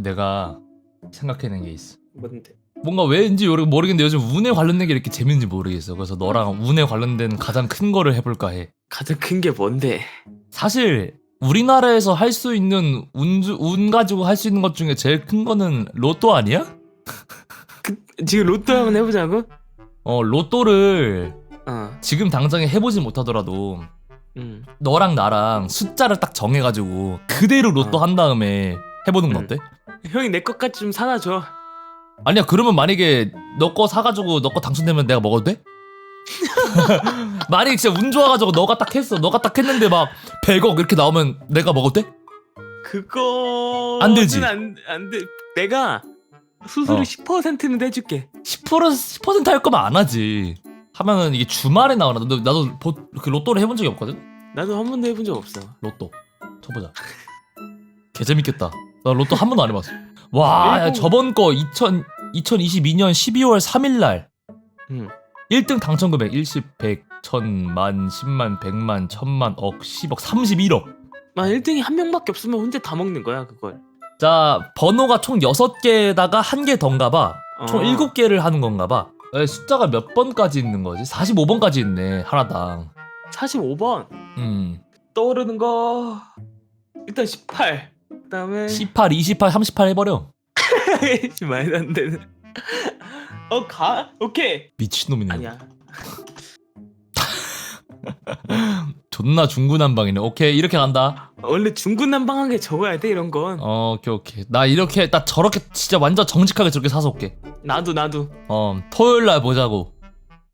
내가 생각해낸 게 있어. 뭔데? 뭔가 왠지 모르- 모르겠는데 요즘 운에 관련된 게 이렇게 재밌는지 모르겠어. 그래서 너랑 운에 관련된 가장 큰 거를 해볼까 해. 가장 큰 게 뭔데? 사실 우리나라에서 할 수 있는 운, 주- 운 가지고 할 수 있는 것 중에 제일 큰 거는 로또 아니야? 그, 지금 로또 한번 해보자고? 어 로또를 어. 지금 당장에 해보지 못하더라도 음. 너랑 나랑 숫자를 딱 정해가지고 그대로 로또 어. 한 다음에 해보는 거 음. 어때? 형이 내 것까지 좀 사다 줘. 아니야 그러면 만약에 너 거 사가지고 너 거 당첨되면 내가 먹어도 돼? 만약에 진짜 운 좋아가지고 너가 딱 했어 너가 딱 했는데 막 100억 이렇게 나오면 내가 먹어도 돼? 그거 안 되지. 안, 안 돼. 내가 수수료 어. 10%는 해줄게. 10% 10%할 거면 안 하지 하면은 이게 주말에 나오나 나도, 나도 보, 그 로또를 해본 적이 없거든? 나도 한 번도 해본 적 없어. 로또 쳐보자 개재밌겠다 나 로또 한 번도 안 해봤어 와 야, 저번 거 2000, 2022년 12월 3일날 응. 1등 당첨 금액 10, 100, 1000 만, 10만, 100만, 1000만, 억, 10억, 31억. 만 1등이 한 명밖에 없으면 혼자 다 먹는 거야 그걸. 자, 번호가 총 6개에다가 한 개 던가 봐. 총 어. 7개를 하는 건가 봐. 에, 숫자가 몇 번까지 있는 거지? 45번까지 있네, 하나당. 45번 음. 떠오르는 거 일단 18. 그다음에 18, 28, 38 해버려. 말도 안 되는. 어 가? 오케이. 미친놈이네. 아니야. 존나 중구난방이네. 오케이, 이렇게 간다. 원래 중구난방하게 적어야 돼 이런 건. 어, 오케이, 오케이. 나 이렇게, 나 저렇게 진짜 완전 정직하게 저렇게 사서 올게. 나도 나도. 어, 토요일 날 보자고.